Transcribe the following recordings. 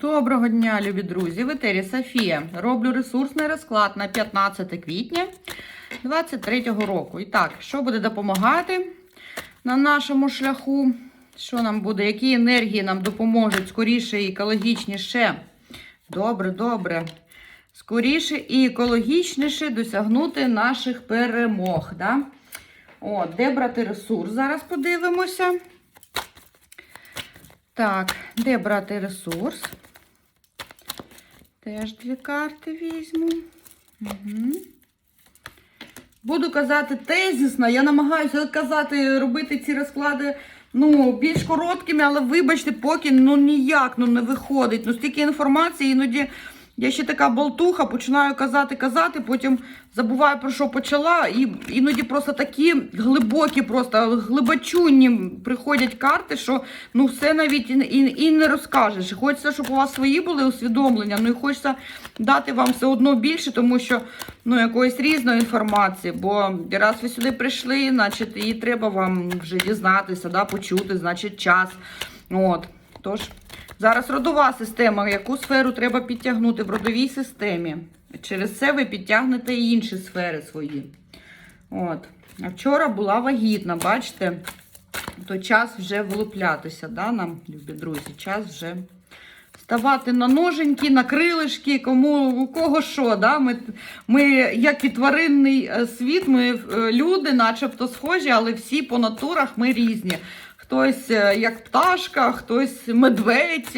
Доброго дня, любі друзі! В етері Софія. Роблю ресурсний розклад на 15 квітня 2023 року. І так, що буде допомагати на нашому шляху? Що нам буде? Які енергії нам допоможуть скоріше і екологічніше? Добре, добре. Скоріше і екологічніше досягнути наших перемог. Да? О, де брати ресурс? Зараз подивимося. Так, де брати ресурс? Теж дві карти візьму. Угу. Буду казати тезісно. Я намагаюся казати, робити ці розклади ну, більш короткими, але вибачте, поки ну ніяк ну, не виходить. Ну, стільки інформації, іноді я ще така болтуха, починаю казати, казати, потім забуваю про що почала. І іноді просто такі глибокі, просто глибочунні приходять карти, що ну все навіть і, і, і не розкажеш. Хочеться, щоб у вас свої були усвідомлення, ну і хочеться дати вам все одно більше, тому що ну, якоїсь різної інформації. Бо раз ви сюди прийшли, значить, її треба вам вже дізнатися, да, почути, значить, час. От. Тож. Зараз родова система, яку сферу треба підтягнути в родовій системі. Через це ви підтягнете і інші сфери свої. От. А вчора була вагітна, бачите? То час вже влуплятися, да, нам, любі друзі, час вже ставати на ноженьки, на крилишки, кому у кого що. Да? Ми, ми, як і тваринний е, світ, ми е, люди, начебто схожі, але всі по натурах ми різні. Хтось е, як пташка, хтось медведь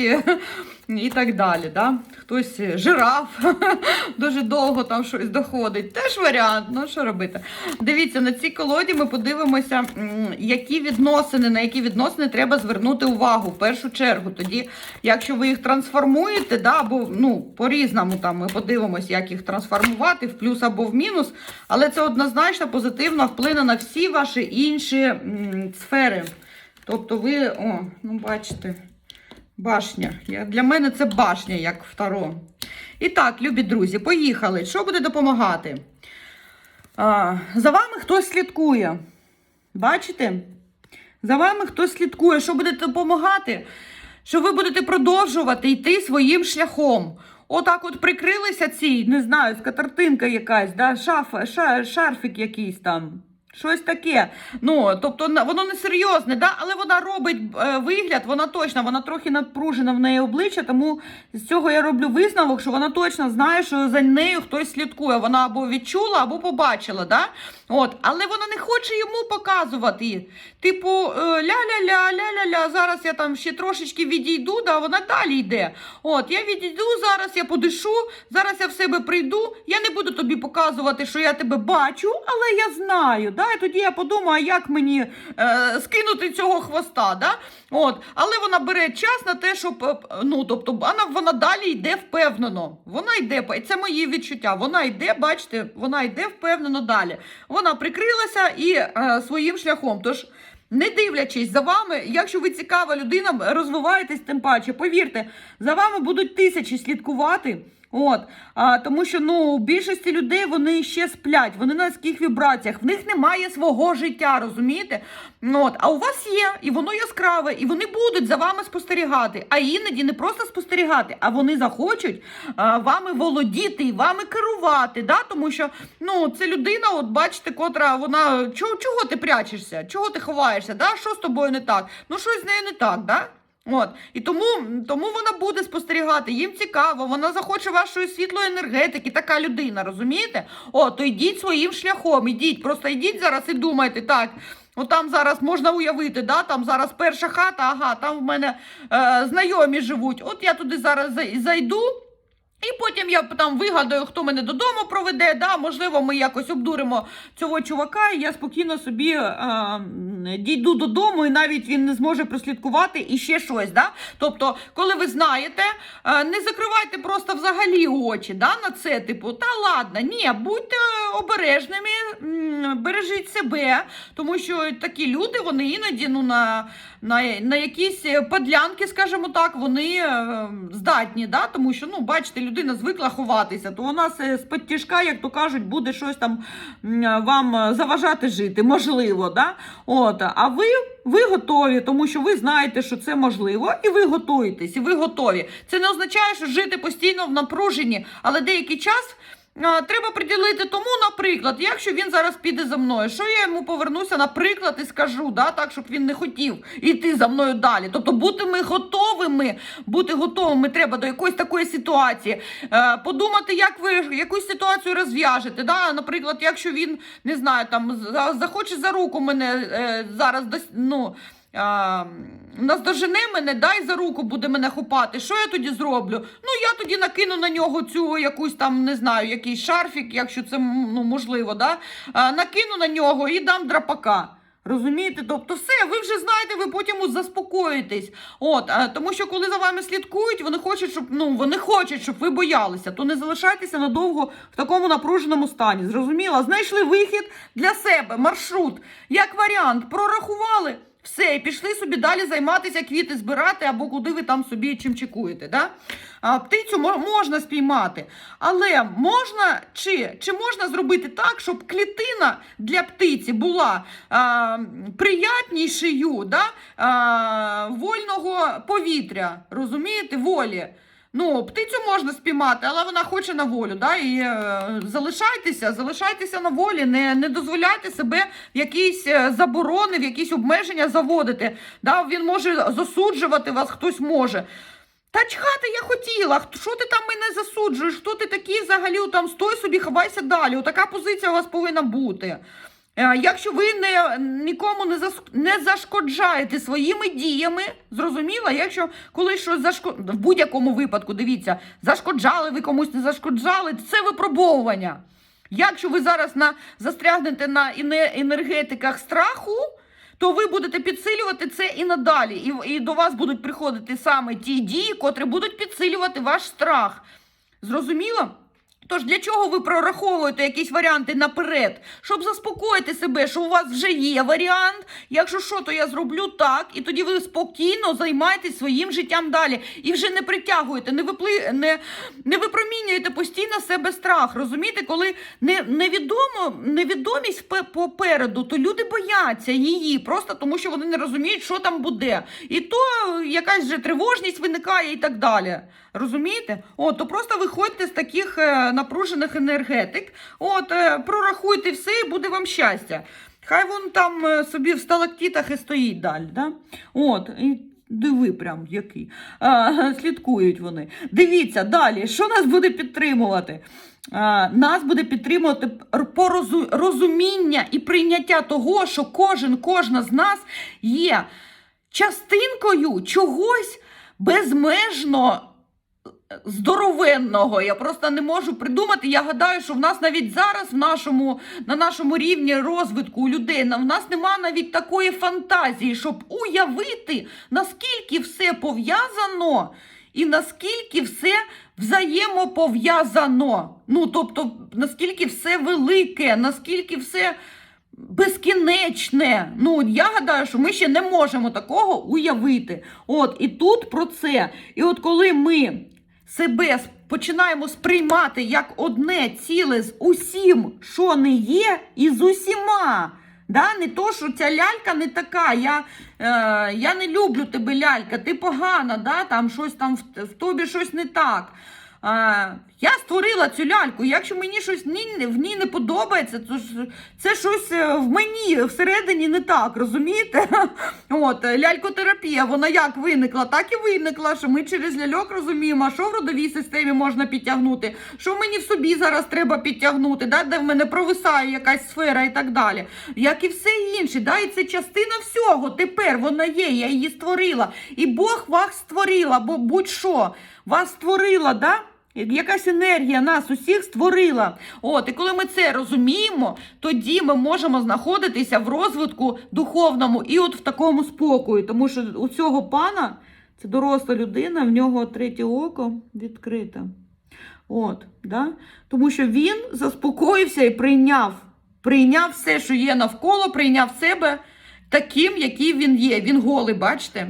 і так далі. Да? Хтось жираф, дуже довго там щось доходить. Теж варіант, ну що робити. Дивіться, на цій колоді ми подивимося, які відносини, на які відносини треба звернути увагу в першу чергу. Тоді, якщо ви їх трансформуєте, да, або ну, по-різному там ми подивимося, як їх трансформувати в плюс або в мінус, але це однозначно позитивно вплине на всі ваші інші м, сфери. Тобто ви, о, ну бачите, башня. Я, Для мене це башня, як второ. І так, любі друзі, поїхали. Що буде допомагати? А, За вами хтось слідкує. Бачите? За вами хтось слідкує. Що буде допомагати? Що ви будете продовжувати йти своїм шляхом. Отак от прикрилися ці, не знаю, скатертинка якась, да, шафа, ша, шарфік якийсь там. Щось таке. Ну, тобто воно не серйозне, да? але вона робить е, вигляд, вона точно, вона трохи напружена в неї обличчя, тому з цього я роблю висновок, що вона точно знає, що за нею хтось слідкує. Вона або відчула, або побачила. Да? От. Але вона не хоче йому показувати. Типу, е, ля-ля-ля, ля-ля-ля, зараз я там ще трошечки відійду, да, вона далі йде. От, Я відійду, зараз я подишу, зараз я в себе прийду. Я не буду тобі показувати, що я тебе бачу, але я знаю. І тоді я подумаю, як мені е, скинути цього хвоста. Да? От. Але вона бере час на те, щоб е, ну, тобто, вона, вона далі йде впевнено. Вона йде, це мої відчуття. Вона йде, бачите, вона йде впевнено далі. Вона прикрилася і е, своїм шляхом. Тож, не дивлячись за вами, якщо ви цікава людина, розвиваєтесь тим паче. Повірте, за вами будуть тисячі слідкувати. От, а, Тому що ну, у більшості людей вони ще сплять, вони на низьких вібраціях, в них немає свого життя, розумієте? От, А у вас є, і воно яскраве, і вони будуть за вами спостерігати. А іноді не просто спостерігати, а вони захочуть а, вами володіти і вами керувати. Да? Тому що ну, це людина, от бачите, котра вона чого, чого ти прячешся? Чого ти ховаєшся? Да? Що з тобою не так? Ну, щось з нею не так. да? От. І тому тому вона буде спостерігати, їм цікаво, вона захоче вашої світлої енергетики, така людина, розумієте? О, то йдіть своїм шляхом, ідіть, просто йдіть зараз і думайте, так, от там зараз можна уявити, да, там зараз перша хата, ага, там в мене е, знайомі живуть. От я туди зараз зайду. І потім я там вигадаю, хто мене додому проведе. Да? Можливо, ми якось обдуримо цього чувака, і я спокійно собі е, дійду додому, і навіть він не зможе прослідкувати і ще щось. Да? Тобто, коли ви знаєте, е, не закривайте просто взагалі очі да, на це, типу, та ладно, ні, будьте обережними, бережіть себе, тому що такі люди, вони іноді ну, на на, на якісь е, подлянки, скажімо так, вони е, здатні, да? тому що, ну, бачите, людина звикла ховатися, то вона з-під тяжка, як то кажуть, буде щось там вам е, заважати жити, можливо. Да? От, а ви, ви готові, тому що ви знаєте, що це можливо, і ви готуєтесь, і ви готові. Це не означає, що жити постійно в напруженні, але деякий час. Треба приділити тому, наприклад, якщо він зараз піде за мною, що я йому повернуся, наприклад, і скажу, да, так, щоб він не хотів йти за мною далі. Тобто бути ми готовими, бути готовими треба до якоїсь такої ситуації. Е, подумати, як ви якусь ситуацію розв'яжете. Да? Наприклад, якщо він не знаю, там захоче за руку мене е, зараз ну, а, наздожене мене, дай за руку буде мене хопати. Що я тоді зроблю? Ну, я тоді накину на нього цю якусь там, не знаю, якийсь шарфік, якщо це ну, можливо, да? а, накину на нього і дам драпака. Розумієте? Тобто все, ви вже знаєте, ви потім заспокоїтесь. От, тому що коли за вами слідкують, вони хочуть, щоб ну вони хочуть, щоб ви боялися. То не залишайтеся надовго в такому напруженому стані. Зрозуміло? Знайшли вихід для себе, маршрут, як варіант, прорахували. Все, і пішли собі далі займатися, квіти збирати або куди ви там собі чим чекуєте. Да? А, птицю мо- можна спіймати, але можна чи, чи можна зробити так, щоб клітина для птиці була а, приятнішою да? а, вольного повітря, розумієте, волі. Ну, птицю можна спіймати, але вона хоче на волю. Да? І е, залишайтеся, залишайтеся на волі, не, не дозволяйте себе в якісь е, заборони, в якісь обмеження заводити. Да? Він може засуджувати вас, хтось може. Та чхати я хотіла. Що ти там мене засуджуєш? Хто ти такий взагалі? Там стой собі, ховайся далі. Отака позиція у вас повинна бути. Е, Якщо ви не, нікому не, зас, не зашкоджаєте своїми діями, зрозуміло, якщо коли щось зашко... в будь-якому випадку, дивіться, зашкоджали, ви комусь не зашкоджали, це випробовування. Якщо ви зараз на, застрягнете на ене- енергетиках страху, то ви будете підсилювати це і надалі. І, і до вас будуть приходити саме ті дії, котрі будуть підсилювати ваш страх. Зрозуміло? Тож для чого ви прораховуєте якісь варіанти наперед? Щоб заспокоїти себе, що у вас вже є варіант. Якщо що, то я зроблю так, і тоді ви спокійно займаєтесь своїм життям далі. І вже не притягуєте, не випли... не, не випромінюєте постійно себе страх. Розумієте, коли не, невідомо, невідомість попереду, то люди бояться її, просто тому що вони не розуміють, що там буде. І то якась же тривожність виникає і так далі. Розумієте? От, то просто виходьте з таких е, напружених енергетик, от, е, прорахуйте все і буде вам щастя. Хай вон там е, собі в сталактитах і стоїть далі. Да? От, і диви прям який. А, слідкують вони. Дивіться далі, що нас буде підтримувати? А, нас буде підтримувати р- порозу- розуміння і прийняття того, що кожен, кожна з нас є частинкою чогось безмежно здоровенного. Я просто не можу придумати. Я гадаю, що в нас навіть зараз в нашому, на нашому рівні розвитку людей в нас нема навіть такої фантазії, щоб уявити, наскільки все пов'язано і наскільки все взаємопов'язано. Ну, тобто, наскільки все велике, наскільки все безкінечне. Ну, я гадаю, що ми ще не можемо такого уявити. От, і тут про це. І от коли ми себе починаємо сприймати як одне ціле з усім, що не є, і з усіма. Да? Не то, що ця лялька не така, я, е, я не люблю тебе, лялька, ти погана, да? там щось там в, в тобі щось не так. А, я створила цю ляльку. Якщо мені щось в ній, не подобається, то це щось е, в мені всередині не так, розумієте? От, е, лялькотерапія, вона як виникла, так і виникла, що ми через ляльок розуміємо, що в родовій системі можна підтягнути, що мені в собі зараз треба підтягнути, да? де в мене провисає якась сфера і так далі. Як і все інше, да? і це частина всього. Тепер вона є, я її створила. І Бог вас створила, бо будь-що вас створила, да? Якась енергія нас усіх створила. От, і коли ми це розуміємо, тоді ми можемо знаходитися в розвитку духовному і от в такому спокої. Тому що у цього пана це доросла людина, в нього третє око відкрите. От, да? Тому що він заспокоївся і прийняв, прийняв все, що є навколо, прийняв себе таким, який він є. Він голий, бачите?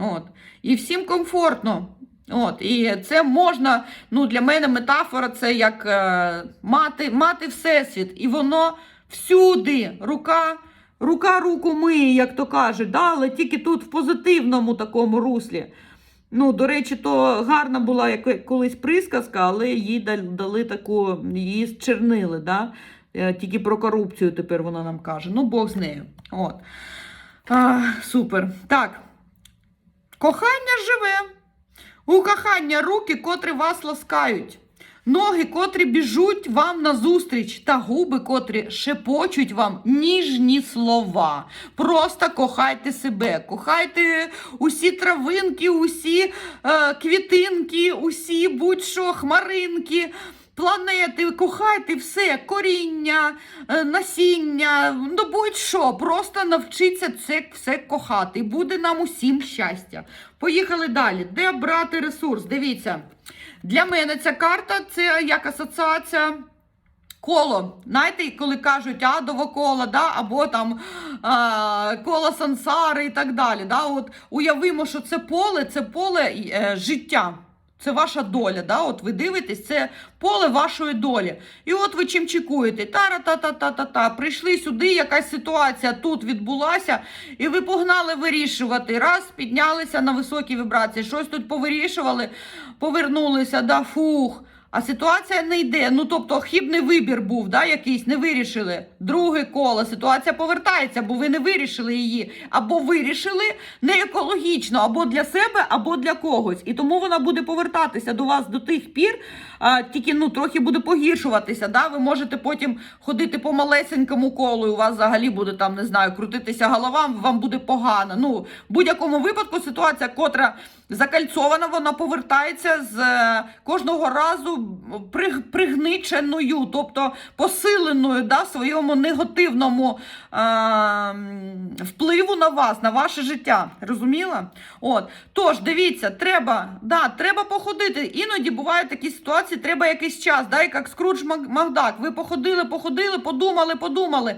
От. І всім комфортно. От, І це можна, ну для мене метафора це як е, мати, мати всесвіт. І воно всюди, рука, рука руку миє, як то кажуть, да? але тільки тут в позитивному такому руслі. Ну, до речі, то гарна була як колись присказка, але їй дали, таку, її зчернили, да? Е, тільки про корупцію тепер вона нам каже. Ну, Бог з нею. От. А, супер. Так. Кохання живе. У кохання руки, котрі вас ласкають, ноги, котрі біжуть вам назустріч, та губи, котрі шепочуть вам ніжні слова. Просто кохайте себе, кохайте усі травинки, усі е, квітинки, усі будь-що, хмаринки. Планети, кохайте все, коріння, е, насіння, ну будь-що, просто навчіться це все кохати. І буде нам усім щастя. Поїхали далі. Де брати ресурс? Дивіться, для мене ця карта це як асоціація. Коло, знаєте, коли кажуть адово коло, да, або там а, коло сансари і так далі. Да, от Уявимо, що це поле, це поле е, життя. Це ваша доля, да? от ви дивитесь, це поле вашої долі. І от ви чим чекуєте? Тара-та-та-та-та-та. Прийшли сюди, якась ситуація тут відбулася, і ви погнали вирішувати. Раз, піднялися на високі вібрації, щось тут повирішували, повернулися, да, фух. А ситуація не йде. Ну, тобто, хібний вибір був, да, якийсь, не вирішили. Друге коло, ситуація повертається, бо ви не вирішили її. Або вирішили не екологічно, або для себе, або для когось. І тому вона буде повертатися до вас до тих пір, а, тільки ну, трохи буде погіршуватися. Да? Ви можете потім ходити по малесенькому колу, і у вас взагалі буде там, не знаю, крутитися голова, вам буде погано. Ну, в будь-якому випадку ситуація, котра закальцована, вона повертається з е, кожного разу приг- пригниченою, тобто посиленою да, в своєму негативному е, впливу на вас, на ваше життя. Розуміла? От. Тож, дивіться, треба, да, треба походити. Іноді бувають такі ситуації, треба якийсь час, да, як Скрудж Мак- Макдак. Ви походили, походили, подумали, подумали.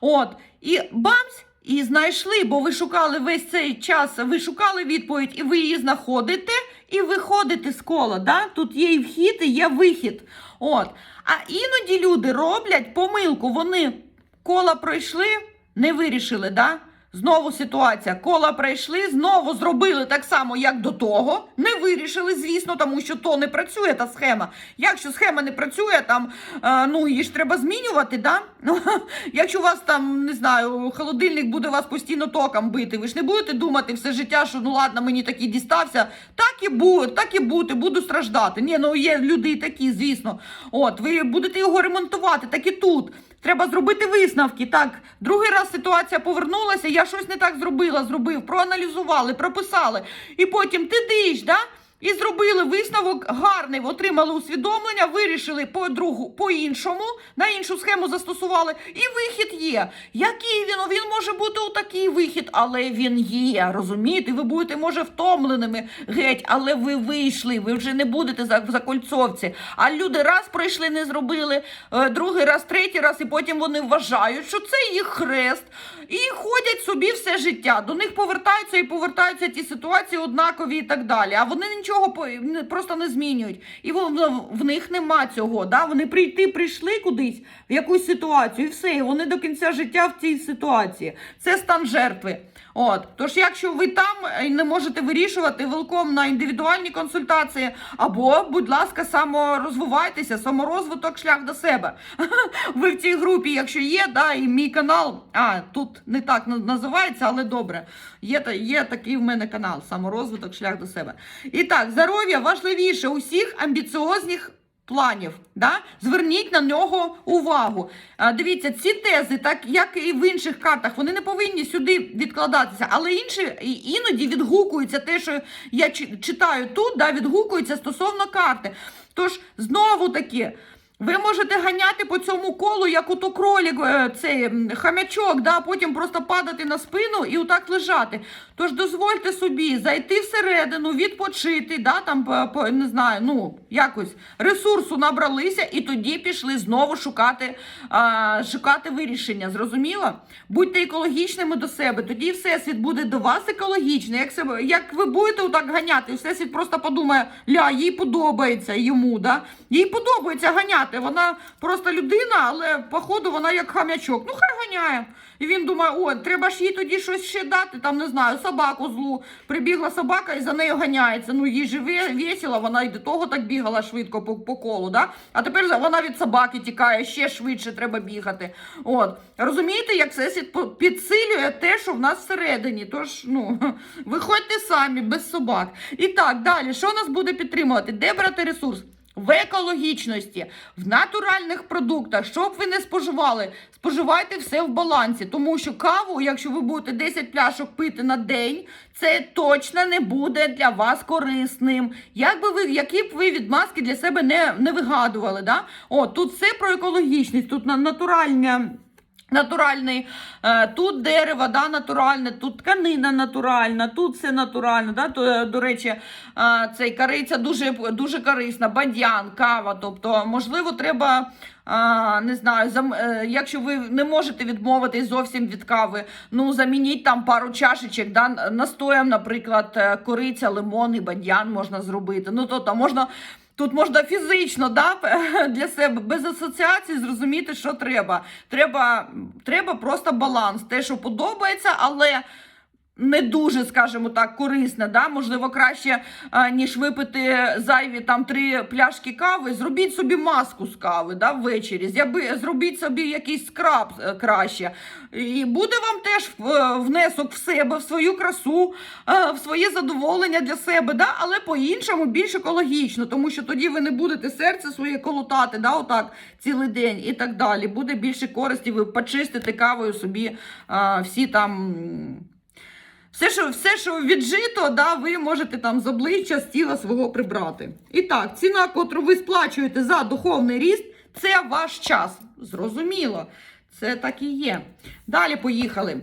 От. І бамсь! І знайшли, бо ви шукали весь цей час, ви шукали відповідь, і ви її знаходите, і виходити з кола. Да? Тут є і вхід, і є вихід. От. А іноді люди роблять помилку. Вони кола пройшли, не вирішили. Да? Знову ситуація. Кола пройшли, знову зробили так само, як до того. Не вирішили, звісно, тому що то не працює та схема. Якщо схема не працює, там е, ну її ж треба змінювати. Да? Ну, якщо у вас там не знаю, холодильник буде вас постійно током бити, ви ж не будете думати все життя, що ну ладно, мені такий дістався. Так і буде, так і бути, буду страждати. Ні, ну є люди такі, звісно. От, ви будете його ремонтувати, так і тут. Треба зробити висновки. Так, другий раз ситуація повернулася, я щось не так зробила, зробив, проаналізували, прописали. І потім ти диш, да? І зробили висновок гарний, отримали усвідомлення, вирішили по другу, по-іншому, на іншу схему застосували. І вихід є. Який він? Він може бути у такий вихід, але він є. Розумієте? Ви будете, може, втомленими геть, але ви вийшли, ви вже не будете за, за кольцовці. А люди раз пройшли, не зробили, е, другий раз, третій раз, і потім вони вважають, що це їх хрест. І ходять собі все життя. До них повертаються і повертаються ті ситуації однакові і так далі. А вони нічого просто не змінюють. І в них нема цього. Да? Вони прийти, прийшли кудись в якусь ситуацію, і все, і вони до кінця життя в цій ситуації. Це стан жертви. От, тож, якщо ви там не можете вирішувати велком на індивідуальні консультації, або, будь ласка, саморозвивайтеся, саморозвиток шлях до себе. Ви в цій групі, якщо є, да, і мій канал, а тут не так називається, але добре. Є, є такий в мене канал саморозвиток шлях до себе. І так, здоров'я важливіше усіх амбіціозних планів. Да? Зверніть на нього увагу. А, дивіться, ці тези, так як і в інших картах, вони не повинні сюди відкладатися, але інші іноді відгукуються те, що я чи- читаю тут, да, відгукується стосовно карти. Тож, знову таки. Ви можете ганяти по цьому колу, як ото кролік, е, цей хам'ячок, да, потім просто падати на спину і отак лежати. Тож дозвольте собі зайти всередину, відпочити, да, там, не знаю, ну, якось ресурсу набралися і тоді пішли знову шукати, а, шукати вирішення. Зрозуміло? Будьте екологічними до себе, тоді всесвіт буде до вас екологічний. Як, себе, як ви будете отак ганяти, всесвіт просто подумає, ля, їй подобається йому, да? Їй подобається ганяти. Вона просто людина, але походу вона як хам'ячок. Ну, хай ганяє. І він думає, о, треба ж їй тоді щось ще дати, там не знаю, собаку злу. Прибігла собака і за нею ганяється. Ну, їй же ве- весело, вона й до того так бігала швидко по, по колу. Да? А тепер вона від собаки тікає, ще швидше треба бігати. От. Розумієте, як всесвіт підсилює те, що в нас всередині. Тож, ну, виходьте самі без собак. І так, далі, що нас буде підтримувати? Де брати ресурс? В екологічності, в натуральних продуктах, що б ви не споживали, споживайте все в балансі, тому що каву, якщо ви будете 10 пляшок пити на день, це точно не буде для вас корисним. Як би ви, які б ви відмазки для себе не, не вигадували, да? О, тут все про екологічність, тут на натуральне. Натуральний, е, тут дерево, да, натуральне, тут тканина натуральна, тут все натурально. Да, то, е, до речі, е, цей кориця дуже, дуже корисна, бадьян, кава. Тобто, можливо, треба, не знаю, якщо ви не можете відмовитись зовсім від кави, ну замініть там пару чашечок, да, настоєм, наприклад, кориця, лимон і бадьян можна зробити. Ну, тобто, можна. Тут можна фізично да, для себе без асоціацій зрозуміти, що треба. Треба, треба просто баланс. Те, що подобається, але не дуже, скажімо так, корисне. Да? Можливо, краще, а, ніж випити зайві там три пляшки кави. Зробіть собі маску з кави да, ввечері. Зробіть собі якийсь скраб е, краще. І буде вам теж е, внесок в себе, в свою красу, е, в своє задоволення для себе, да? але по-іншому більш екологічно, тому що тоді ви не будете серце своє колотати, да, отак цілий день і так далі. Буде більше користі, ви почистите кавою собі е, всі там. Все, що, все, що віджито, да, ви можете там з обличчя, з тіла свого прибрати. І так, ціна, котру ви сплачуєте за духовний ріст, це ваш час. Зрозуміло. Це так і є. Далі поїхали.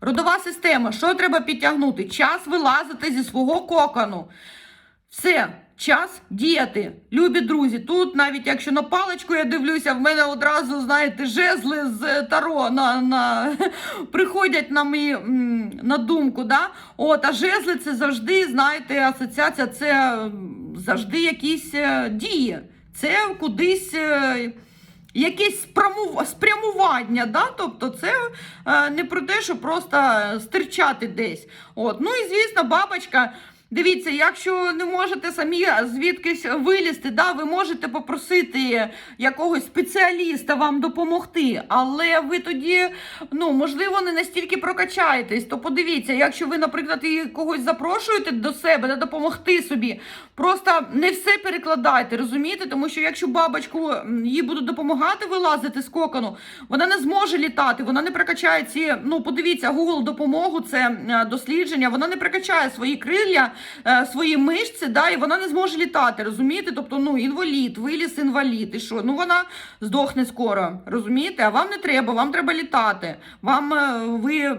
Родова система. Що треба підтягнути? Час вилазити зі свого кокону. Все, час діяти. Любі друзі, тут навіть якщо на паличку я дивлюся, в мене одразу, знаєте, жезли з таро на, на, приходять на мої, на думку. Да? От, а жезли це завжди, знаєте, асоціація, це завжди якісь е, дії. Це кудись. е, Якесь спрямування, да? тобто це е, не про те, що просто стирчати десь. От. Ну і звісно, бабочка. Дивіться, якщо не можете самі звідкись вилізти, да, ви можете попросити якогось спеціаліста вам допомогти, але ви тоді, ну, можливо, не настільки прокачаєтесь. То подивіться, якщо ви, наприклад, і когось запрошуєте до себе, да, допомогти собі, просто не все перекладайте, розумієте? Тому що якщо бабочку їй будуть допомагати вилазити з кокону, вона не зможе літати, вона не прокачає ці. Ну, подивіться, Google допомогу, це дослідження, вона не прокачає свої крилля, свої мишці, да, і вона не зможе літати, розумієте? Тобто, ну, інвалід, виліз інвалід, і що? Ну вона здохне скоро, розумієте? А вам не треба, вам треба літати. Вам е, ви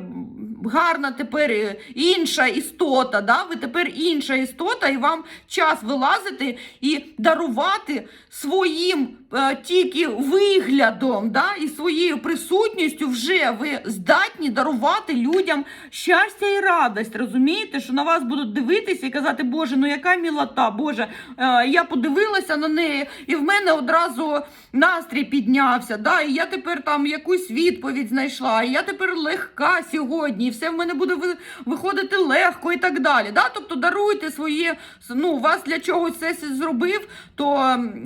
гарна тепер е, інша істота, да? ви тепер інша істота, і вам час вилазити і дарувати своїм е, тільки виглядом да? і своєю присутністю вже ви здатні дарувати людям щастя і радість. Розумієте, що на вас будуть дивитися і казати, Боже, ну яка мілота, Боже, е, я подивилася на неї, і в мене одразу настрій піднявся. Да? І я тепер там якусь відповідь знайшла, і я тепер легка сьогодні, і все в мене буде виходити легко і так далі. Да? Тобто даруйте своє, ну, вас для чогось все зробив, то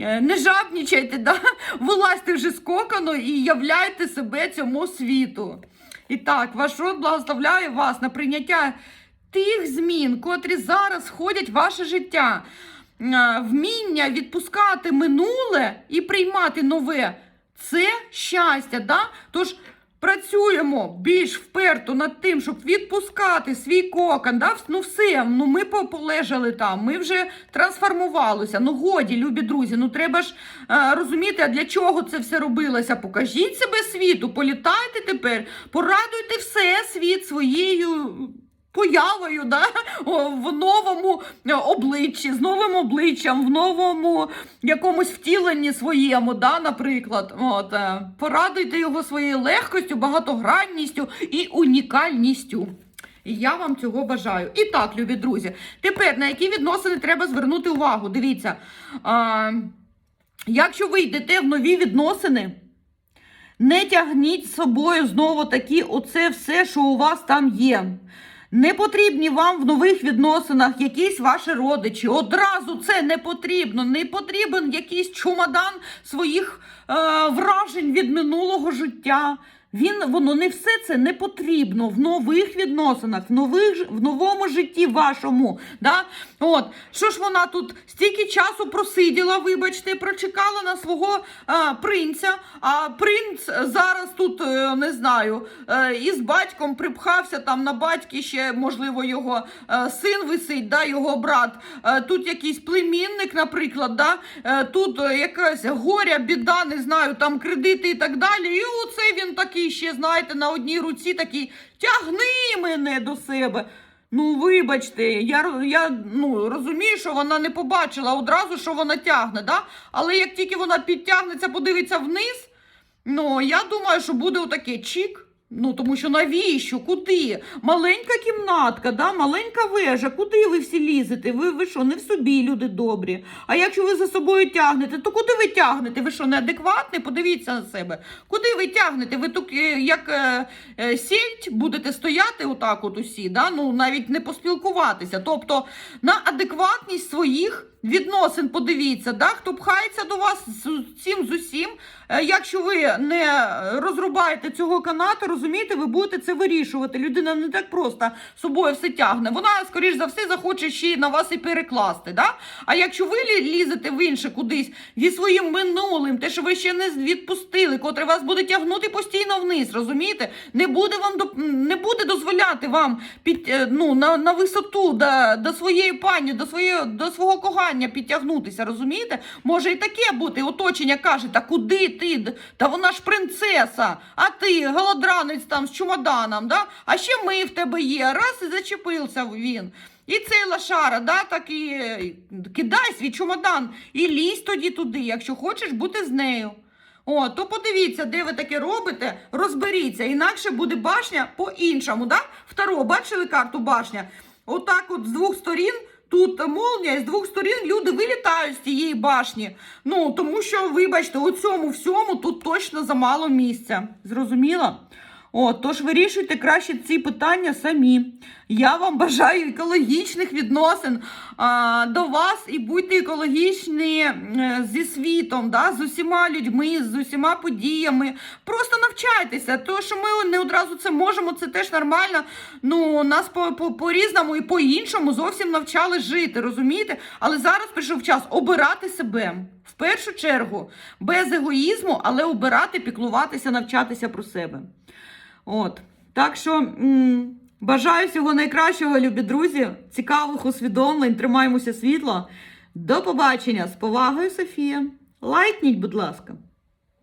е, не жабнічайте, да? вилазьте вже з кокону і являйте себе цьому світу. І так, ваш род благословляє вас на прийняття тих змін, котрі зараз входять в ваше життя. Е, Вміння відпускати минуле і приймати нове це щастя. Да? Тож працюємо більш вперто над тим, щоб відпускати свій кокон, да? ну все, ну ми полежали там, ми вже трансформувалися. Ну годі, любі друзі, ну треба ж е, розуміти, а для чого це все робилося. Покажіть себе світу, політайте тепер, порадуйте все світ своєю. Появою да? В новому е, обличчі, з новим обличчям, в новому якомусь втіленні своєму, да, наприклад. От, е, порадуйте його своєю легкостю, багатогранністю і унікальністю. І я вам цього бажаю. І так, любі друзі, тепер на які відносини треба звернути увагу? Дивіться, а, якщо ви йдете в нові відносини, не тягніть з собою знову такі оце все, що у вас там є. Не потрібні вам в нових відносинах якісь ваші родичі. Одразу це не потрібно. Не потрібен якийсь чумадан своїх е, вражень від минулого життя. Він воно не все це не потрібно в нових відносинах, в нових в новому житті вашому. Да? От що ж вона тут стільки часу просиділа, вибачте, прочекала на свого е, принця. А принц зараз тут е, не знаю, е, із батьком припхався там на батьки ще, можливо, його син висить, да, його брат. Тут якийсь племінник, наприклад, да? тут якась горя, біда, не знаю, там кредити і так далі. І оце він такий ще, знаєте, на одній руці такий тягни мене до себе. Ну, вибачте, я, я ну, розумію, що вона не побачила одразу, що вона тягне, да? але як тільки вона підтягнеться, подивиться вниз, ну, я думаю, що буде отаке чік. Ну, тому що навіщо? Куди? Маленька кімнатка, да? маленька вежа. Куди ви всі лізете? Ви, ви що, не в собі, люди добрі. А якщо ви за собою тягнете, то куди ви тягнете? Ви що, неадекватні? Подивіться на себе. Куди ви тягнете? Ви тут е, як е, е, сільдь будете стояти отак от усі, да? ну, навіть не поспілкуватися. Тобто на адекватність своїх відносин подивіться, да? хто пхається до вас з цим з усім. Е, Якщо ви не розрубаєте цього канату, розумієте, ви будете це вирішувати. Людина не так просто собою все тягне. Вона, скоріш за все, захоче ще на вас і перекласти. Да? А якщо ви лізете в інше кудись зі своїм минулим, те, що ви ще не відпустили, котре вас буде тягнути постійно вниз, розумієте? Не буде вам доп- не буде дозволяти вам під е, ну на, на висоту до, до своєї пані, до своєї до свого кохання підтягнутися, розумієте? Може і таке бути. Оточення каже, та куди ти? Та вона ж принцеса, а ти голодранець там з чумаданом, да? А ще ми в тебе є. Раз і зачепився він. І цей лошара, да, так і кидай свій чумадан і лізь тоді туди, якщо хочеш бути з нею. О, то подивіться, де ви таке робите, розберіться, інакше буде башня по-іншому. Да? Второ, бачили карту башня? Отак от з двох сторін. Тут молнія, з двох сторін люди вилітають з тієї башні. Ну, тому що, вибачте, у цьому всьому тут точно замало місця. Зрозуміло? О, тож вирішуйте краще ці питання самі. Я вам бажаю екологічних відносин а, до вас і будьте екологічні е, зі світом, да, з усіма людьми, з усіма подіями. Просто навчайтеся. То, що ми не одразу це можемо, це теж нормально. Ну, нас по, по, по-різному і по-іншому зовсім навчали жити, розумієте? Але зараз прийшов час обирати себе. В першу чергу, без егоїзму, але обирати, піклуватися, навчатися про себе. От. Так що м, бажаю всього найкращого, любі друзі, цікавих усвідомлень, тримаємося світла. До побачення з повагою, Софія. Лайкніть, будь ласка.